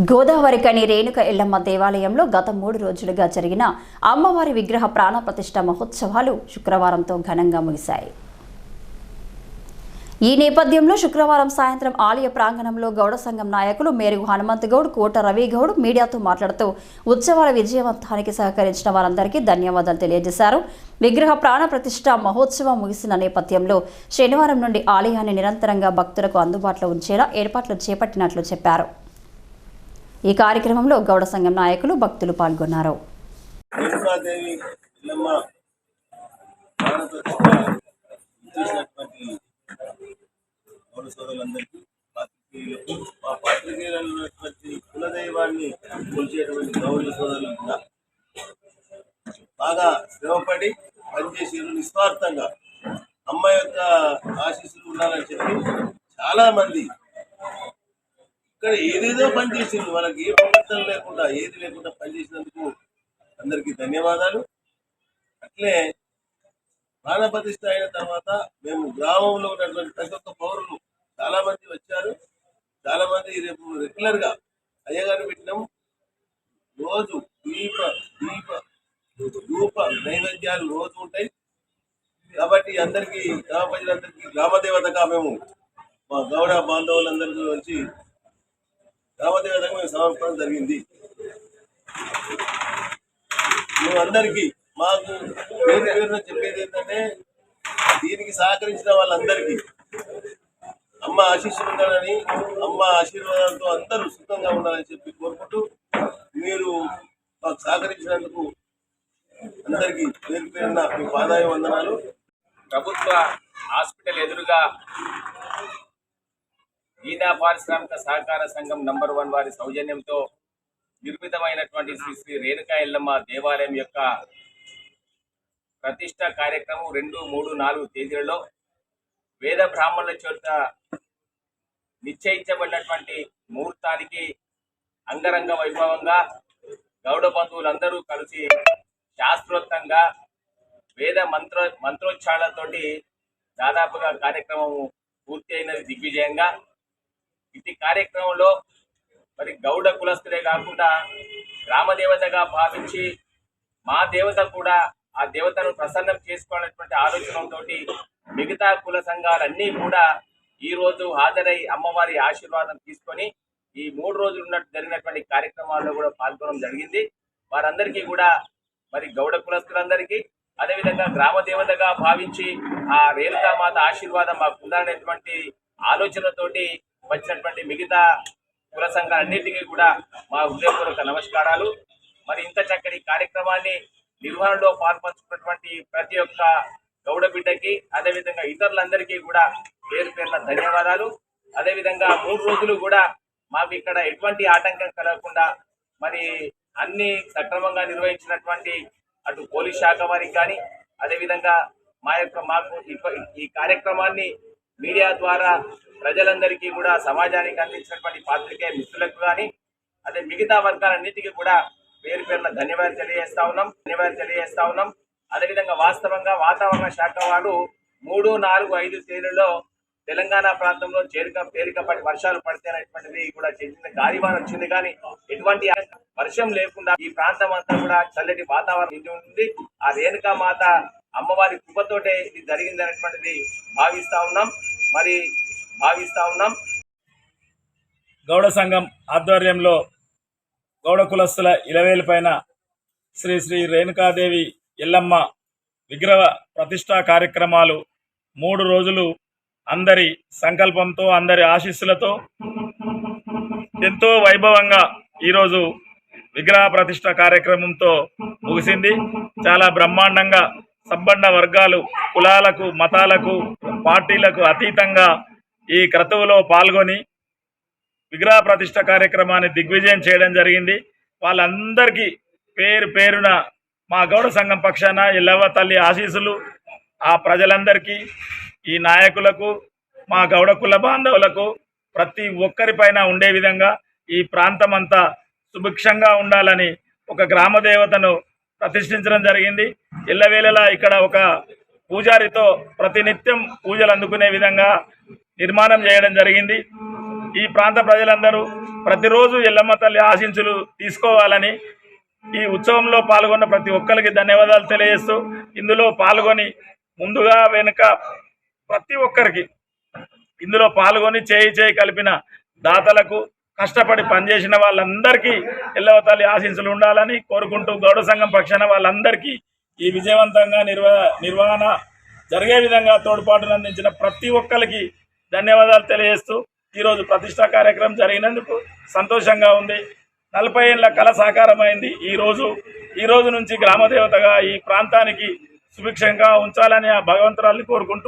గోదావరి కని రేణుక ఎల్లమ్మ దేవాలయంలో గత మూడు రోజులుగా జరిగిన అమ్మవారి విగ్రహ ప్రాణప్రతిష్ఠ మహోత్సవాలు శుక్రవారంతో ఘనంగా ముగిశాయి. ఈ నేపథ్యంలో శుక్రవారం సాయంత్రం ఆలయ ప్రాంగణంలో గౌడ సంఘం నాయకులు మేరుగు హనుమంతగౌడ్ కోట రవిగౌడ్ మీడియాతో మాట్లాడుతూ ఉత్సవాల విజయవంతానికి సహకరించిన వారందరికీ ధన్యవాదాలు తెలియజేశారు. విగ్రహ ప్రాణప్రతిష్ఠ మహోత్సవం ముగిసిన నేపథ్యంలో శనివారం నుండి ఆలయాన్ని నిరంతరంగా భక్తులకు అందుబాటులో ఉంచేలా ఏర్పాట్లు చేపట్టినట్లు చెప్పారు. ఈ కార్యక్రమంలో గౌడ సంఘం నాయకులు భక్తులు పాల్గొన్నారు. రేణుకాదేవి ఇల్లమ్మ భారతదేశ చేసినటువంటి గౌడ సోదరులందరికీ పాత్రికేయులకు మా పాత్రికేయులలో ఉన్నటువంటి కులదైవాన్ని కొలిచేటువంటి గౌరవ సోదరులు కూడా బాగా శ్రమపడి పనిచేసారు నిస్వార్థంగా. అమ్మ యొక్క ఆశీస్సులు ఉండాలని చెప్పి చాలా మంది ఇక్కడ ఏదేదో పనిచేసింది వాళ్ళకి ఏ ప్రవర్తన లేకుండా ఏది లేకుండా పనిచేసినందుకు అందరికీ ధన్యవాదాలు. అట్లే ప్రాణప్రతిష్ట అయిన తర్వాత మేము గ్రామంలో ఉన్నటువంటి ప్రతి ఒక్క పౌరులు చాలా మంది వచ్చారు. చాలా మంది రేపు రెగ్యులర్గా అయ్యగారు పెట్టినాం. రోజు దీప దీప ధూప నైవేద్యాలు రోజు ఉంటాయి. కాబట్టి అందరికీ గ్రామ ప్రజలందరికీ గ్రామ దేవతగా మేము మా గౌడ బాంధవులందరికీ వచ్చి కాబట్టి విధంగా మేము సమర్పణ జరిగింది. మేమందరికీ మాకు పేరు పేరున చెప్పేది ఏంటంటే దీనికి సహకరించిన వాళ్ళందరికీ అమ్మ ఆశీస్సులు ఉండాలని అమ్మ ఆశీర్వాదాలతో అందరూ సుఖంగా ఉండాలని చెప్పి కోరుకుంటూ మీరు మాకు సహకరించినందుకు అందరికీ పేరు పేరున మీ పాదాయ వందనాలు ప్రభుత్వ హాస్పిటల్ ఎదురుగా గీతా పారిశ్రామిక సహకార సంఘం నంబర్ వన్ వారి సౌజన్యంతో నిర్మితమైనటువంటి శ్రీ శ్రీ రేణుకా ఎల్లమ్మ దేవాలయం యొక్క ప్రతిష్ట కార్యక్రమం రెండు మూడు నాలుగు తేదీలలో వేద బ్రాహ్మణుల చోట నిశ్చయించబడినటువంటి ముహూర్తానికి అంగరంగ వైభవంగా గౌడ బంధువులందరూ కలిసి శాస్త్రోక్తంగా వేద మంత్ర మంత్రోచ్చారణతోటి దాదాపుగా కార్యక్రమం పూర్తి అయినది దిగ్విజయంగా. ఇది కార్యక్రమంలో మరి గౌడ కులస్తులే కాకుండా గ్రామదేవతగా భావించి మా దేవత కూడా ఆ దేవతను ప్రసన్నం చేసుకోవాలనేటువంటి ఆలోచనతో మిగతా కుల సంఘాలన్నీ కూడా ఈ రోజు హాజరై అమ్మవారి ఆశీర్వాదం తీసుకొని ఈ మూడు రోజులు ఉన్నట్టు జరిగినటువంటి కార్యక్రమాల్లో కూడా పాల్గొనడం జరిగింది. వారందరికీ కూడా మరి గౌడ కులస్తులందరికీ అదేవిధంగా గ్రామ దేవతగా భావించి ఆ రేణుకామాత ఆశీర్వాదం మాకు ఉందనేటువంటి ఆలోచనతోటి వచ్చినటువంటి మిగతా కుల సంఘాలన్నిటికీ కూడా మా హృదయపూర్వక నమస్కారాలు. మరి ఇంత చక్కటి కార్యక్రమాన్ని నిర్వహణలో పాల్పంచుకున్నటువంటి ప్రతి ఒక్క గౌడ బిడ్డకి అదేవిధంగా ఇతరులందరికీ కూడా పేరు పేర్ల ధన్యవాదాలు. అదేవిధంగా మూడు రోజులు కూడా మాకు ఇక్కడ ఎటువంటి ఆటంకం కలగకుండా మరి అన్ని సక్రమంగా నిర్వహించినటువంటి అటు పోలీస్ శాఖ వారికి కానీ అదేవిధంగా మా యొక్క మాకు ఈ కార్యక్రమాన్ని మీడియా ద్వారా ప్రజలందరికీ కూడా సమాజానికి అందించినటువంటి పాత్రికే మిత్రులకు కానీ అదే మిగతా వర్గాలన్నిటికీ కూడా పేరు పేరున ధన్యవాదాలు తెలియజేస్తా ఉన్నాం ధన్యవాదాలు తెలియజేస్తా ఉన్నాం. అదేవిధంగా వాస్తవంగా వాతావరణ శాఖ వారు మూడు నాలుగు ఐదు తేదీలలో తెలంగాణ ప్రాంతంలో చేరిక తేలికపాటి వర్షాలు పడితేనటువంటిది కూడా చెప్పింది గాలివాన వచ్చింది. కానీ ఎటువంటి వర్షం లేకుండా ఈ ప్రాంతం అంతా కూడా చల్లటి వాతావరణం ఉంది. ఉంటుంది ఆ రేణుకా మాత అమ్మవారి కృపతోటే ఇది జరిగింది అనేటువంటిది భావిస్తా ఉన్నాం. మరి భావిస్తా ఉన్నాం. గౌడ సంఘం ఆధ్వర్యంలో గౌడ కులస్తుల ఇలవేలు పైన శ్రీ శ్రీ రేణుకాదేవి ఎల్లమ్మ విగ్రహ ప్రతిష్టా కార్యక్రమాలు మూడు రోజులు అందరి సంకల్పంతో అందరి ఆశీస్సులతో ఎంతో వైభవంగా ఈరోజు విగ్రహ ప్రతిష్ట కార్యక్రమంతో ముగిసింది. చాలా బ్రహ్మాండంగా సబ్బండ వర్గాలు కులాలకు మతాలకు పార్టీలకు అతీతంగా ఈ క్రతువులో పాల్గొని విగ్రహ ప్రతిష్ట కార్యక్రమాన్ని దిగ్విజయం చేయడం జరిగింది. వాళ్ళందరికీ పేరు పేరున మా గౌడ సంఘం పక్షాన ఎల్లవ్వ తల్లి ఆశీస్సులు ఆ ప్రజలందరికీ ఈ నాయకులకు మా గౌడ కుల బాంధవులకు ప్రతి ఒక్కరిపైన ఉండే విధంగా ఈ ప్రాంతం అంతా సుభిక్షంగా ఉండాలని ఒక గ్రామ దేవతను ప్రతిష్ఠించడం జరిగింది. ఎల్లవేళలా ఇక్కడ ఒక పూజారితో ప్రతినిత్యం పూజలు అందుకునే విధంగా నిర్మాణం చేయడం జరిగింది. ఈ ప్రాంత ప్రజలందరూ ప్రతిరోజు ఎల్లమ్మ తల్లి ఆశించులు తీసుకోవాలని ఈ ఉత్సవంలో పాల్గొన్న ప్రతి ఒక్కరికి ధన్యవాదాలు తెలియజేస్తూ ఇందులో పాల్గొని ముందుగా వెనుక ప్రతి ఒక్కరికి ఇందులో పాల్గొని చేయి చేయి కలిపిన దాతలకు కష్టపడి పనిచేసిన వాళ్ళందరికీ ఎల్లవ తల్లి ఆశీస్సులు ఉండాలని కోరుకుంటూ గౌడ సంఘం పక్షాన వాళ్ళందరికీ ఈ విజయవంతంగా నిర్వ నిర్వహణ జరిగే విధంగా తోడ్పాటును అందించిన ప్రతి ఒక్కరికి ధన్యవాదాలు తెలియజేస్తూ ఈరోజు ప్రతిష్టా కార్యక్రమం జరిగినందుకు సంతోషంగా ఉంది. నలభై ఏళ్ళ కళ సాకారమైంది. ఈ రోజు ఈ రోజు నుంచి గ్రామదేవతగా ఈ ప్రాంతానికి సుభిక్షంగా ఉంచాలని ఆ భగవంతురాల్ని కోరుకుంటూ